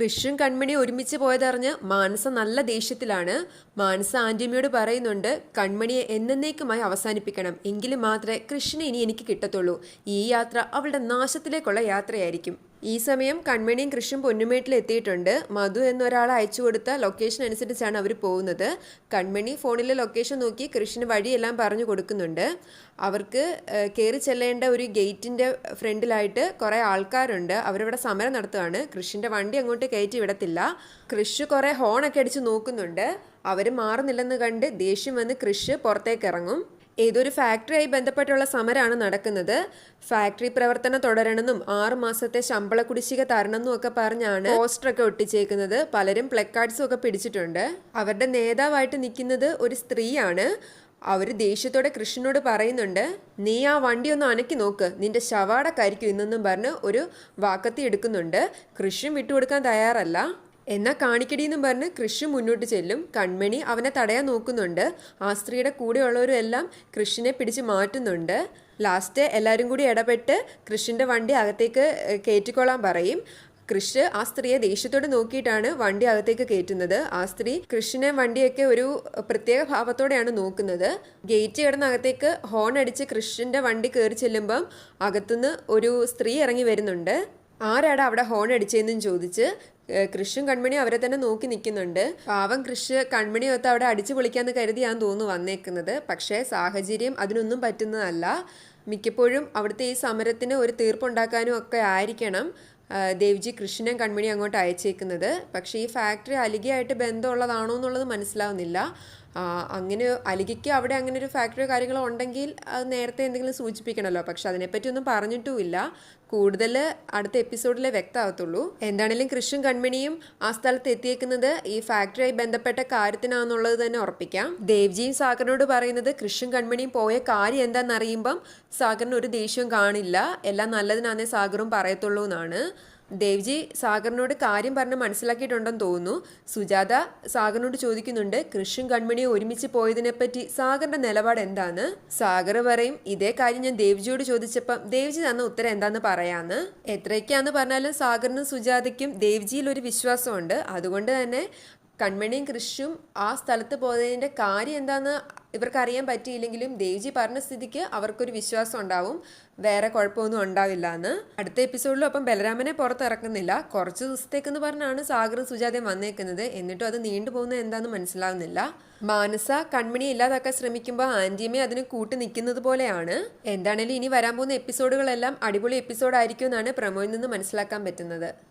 കൃഷും കൺമണി ഒരുമിച്ച് പോയതറിഞ്ഞ് മാനസ നല്ല ദേഷ്യത്തിലാണ്. മാനസ ആന്റിയമ്മയോട് പറയുന്നുണ്ട് കൺമണിയെ എന്നേക്കുമായി അവസാനിപ്പിക്കണം. എങ്കിലും മാത്രമേ കൃഷിനെ ഇനി എനിക്ക് കിട്ടത്തുള്ളൂ. ഈ യാത്ര അവളുടെ നാശത്തിലേക്കുള്ള യാത്രയായിരിക്കും. ഈ സമയം കൺമണിയും കൃഷ്ണും പൊന്നുമേട്ടിൽ എത്തിയിട്ടുണ്ട്. മധു എന്നൊരാൾ അയച്ചു കൊടുത്ത ലൊക്കേഷൻ അനുസരിച്ചാണ് അവർ പോകുന്നത്. കൺമണി ഫോണിലെ ലൊക്കേഷൻ നോക്കി കൃഷ്ണന് വഴിയെല്ലാം പറഞ്ഞു കൊടുക്കുന്നുണ്ട്. അവർക്ക് കയറി ചെല്ലേണ്ട ഒരു ഗേറ്റിന്റെ ഫ്രണ്ടിലായിട്ട് കുറേ ആൾക്കാരുണ്ട്. അവരിവിടെ സമരം നടത്തുകയാണ് കൃഷിന്റെ വണ്ടി അങ്ങോട്ട് കയറ്റി വിടത്തില്ല. കൃഷ് കുറേ ഹോണൊക്കെ അടിച്ച് നോക്കുന്നുണ്ട്. അവർ മാറുന്നില്ലെന്ന് കണ്ട് ദേഷ്യം വന്ന് കൃഷ് പുറത്തേക്ക് ഇറങ്ങും. ഏതൊരു ഫാക്ടറിയായി ബന്ധപ്പെട്ടുള്ള സമരമാണ് നടക്കുന്നത്. ഫാക്ടറി പ്രവർത്തനം തുടരണമെന്നും ആറു മാസത്തെ ശമ്പള കുടിശ്ശിക തരണമെന്നും ഒക്കെ പറഞ്ഞാണ് പോസ്റ്ററൊക്കെ ഒട്ടിച്ചേക്കുന്നത്. പലരും പ്ലക്കാർഡ്സും ഒക്കെ പിടിച്ചിട്ടുണ്ട്. അവരുടെ നേതാവായിട്ട് നിൽക്കുന്നത് ഒരു സ്ത്രീയാണ്. അവർ ദേഷ്യത്തോടെ കൃഷ്ണനോട് പറയുന്നുണ്ട് നീ ആ വണ്ടി ഒന്ന് അനക്കി നോക്ക്. നിന്റെ ശവാട കരിക്കും ഇന്നെന്നും പറഞ്ഞ് ഒരു വാക്കത്തി എടുക്കുന്നുണ്ട്. കൃഷ്ണൻ വിട്ടുകൊടുക്കാൻ തയ്യാറല്ല. എന്നാ കാണിക്കടിയെന്നും പറഞ്ഞ് കൃഷി മുന്നോട്ട് ചെല്ലും. കൺമണി അവനെ തടയാൻ നോക്കുന്നുണ്ട്. ആ സ്ത്രീയുടെ കൂടെയുള്ളവരും എല്ലാം കൃഷിനെ പിടിച്ച് മാറ്റുന്നുണ്ട്. ലാസ്റ്റ് എല്ലാവരും കൂടി ഇടപെട്ട് കൃഷിന്റെ വണ്ടി അകത്തേക്ക് കയറ്റിക്കൊള്ളാൻ പറയും. കൃഷ് ആ സ്ത്രീയെ ദേഷ്യത്തോടെ നോക്കിയിട്ടാണ് വണ്ടി അകത്തേക്ക് കയറ്റുന്നത്. ആ സ്ത്രീ കൃഷിനെ വണ്ടിയൊക്കെ ഒരു പ്രത്യേക ഭാവത്തോടെയാണ് നോക്കുന്നത്. ഗേറ്റ് കിടന്ന അകത്തേക്ക് ഹോൺ അടിച്ച് കൃഷിന്റെ വണ്ടി കയറി ചെല്ലുമ്പം അകത്തുനിന്ന് ഒരു സ്ത്രീ ഇറങ്ങി വരുന്നുണ്ട്. ആരാടാ അവിടെ ഹോൺ അടിച്ചതെന്നും ചോദിച്ച് കൃഷും കൺമണിയും അവരെ തന്നെ നോക്കി നിൽക്കുന്നുണ്ട്. പാവം കൃഷ് കൺമണി ഒത്ത് അവിടെ അടിച്ചു പൊളിക്കാന്ന് കരുതിയാന്ന് തോന്നുന്നു വന്നേക്കുന്നത്. പക്ഷേ സാഹചര്യം അതിനൊന്നും പറ്റുന്നതല്ല. മിക്കപ്പോഴും അവിടുത്തെ ഈ സമരത്തിന് ഒരു തീർപ്പുണ്ടാക്കാനും ഒക്കെ ആയിരിക്കണം ദേവ്ജി കൃഷ്ണനും കൺമണി അങ്ങോട്ട് അയച്ചേക്കുന്നത്. പക്ഷേ ഈ ഫാക്ടറി അലികയായിട്ട് ബന്ധമുള്ളതാണോ എന്നുള്ളത് മനസ്സിലാവുന്നില്ല. അങ്ങനെ അലികയ്ക്ക് അവിടെ അങ്ങനെ ഒരു ഫാക്ടറിയോ കാര്യങ്ങളോ ഉണ്ടെങ്കിൽ അത് നേരത്തെ എന്തെങ്കിലും സൂചിപ്പിക്കണമല്ലോ. പക്ഷെ അതിനെപ്പറ്റി ഒന്നും പറഞ്ഞിട്ടുമില്ല. കൂടുതൽ അടുത്ത എപ്പിസോഡിലെ വ്യക്തമാകത്തുള്ളൂ. എന്താണെങ്കിലും കൃഷും കൺമണിയും ആ സ്ഥലത്ത് എത്തിയേക്കുന്നത് ഈ ഫാക്ടറിയായി ബന്ധപ്പെട്ട കാര്യത്തിനാണെന്നുള്ളത് തന്നെ ഉറപ്പിക്കാം. ദേവ്ജിയും സാഗറിനോട് പറയുന്നത് കൃഷും കൺമണിയും പോയ കാര്യം എന്താണെന്ന് അറിയുമ്പം സാഗറിന് ഒരു ദേഷ്യവും കാണില്ല. എല്ലാം നല്ലതിനാന്നേ സാഗറും പറയത്തുള്ളൂ എന്നാണ് ദേവ്ജി സാഗറിനോട് കാര്യം പറഞ്ഞ് മനസ്സിലാക്കിയിട്ടുണ്ടെന്ന് തോന്നുന്നു. സുജാത സാഗറിനോട് ചോദിക്കുന്നുണ്ട് കൃഷും കൺമണിയും ഒരുമിച്ച് പോയതിനെപ്പറ്റി സാഗറിന്റെ നിലപാട് എന്താണ്? സാഗർ പറയും ഇതേ കാര്യം ഞാൻ ദേവ്ജിയോട് ചോദിച്ചപ്പം ദേവ്ജി തന്ന ഉത്തരം എന്താന്ന് പറയാന്ന്. എത്രയൊക്കെയാന്ന് പറഞ്ഞാലും സാഗറിനും സുജാതയ്ക്കും ദേവ്ജിയിൽ ഒരു വിശ്വാസമുണ്ട്. അതുകൊണ്ട് തന്നെ കൺമണിയും കൃഷും ആ സ്ഥലത്ത് പോയതിന്റെ കാര്യം എന്താണെന്ന് ഇവർക്കറിയാൻ പറ്റിയില്ലെങ്കിലും ദേവ്ജി പറഞ്ഞ സ്ഥിതിക്ക് അവർക്കൊരു വിശ്വാസം ഉണ്ടാവും. വേറെ കുഴപ്പമൊന്നും ഉണ്ടാവില്ല എന്ന്. അടുത്ത എപ്പിസോഡിലും അപ്പം ബലരാമനെ പുറത്തിറക്കുന്നില്ല. കുറച്ച് ദിവസത്തേക്കെന്ന് പറഞ്ഞാണ് സാഗറും സുജാതയും വന്നേക്കുന്നത്. എന്നിട്ടും അത് നീണ്ടുപോകുന്നത് എന്താണെന്ന് മനസ്സിലാവുന്നില്ല. മാനസ കൺമണി ഇല്ലാതാക്കാൻ ശ്രമിക്കുമ്പോൾ ആന്റിയമ്മ അതിന് കൂട്ടി നിൽക്കുന്നത് പോലെയാണ്. എന്താണേലും ഇനി വരാൻ പോകുന്ന എപ്പിസോഡുകളെല്ലാം അടിപൊളി എപ്പിസോഡായിരിക്കും എന്നാണ് പ്രമോയിൽ നിന്ന് മനസ്സിലാക്കാൻ പറ്റുന്നത്.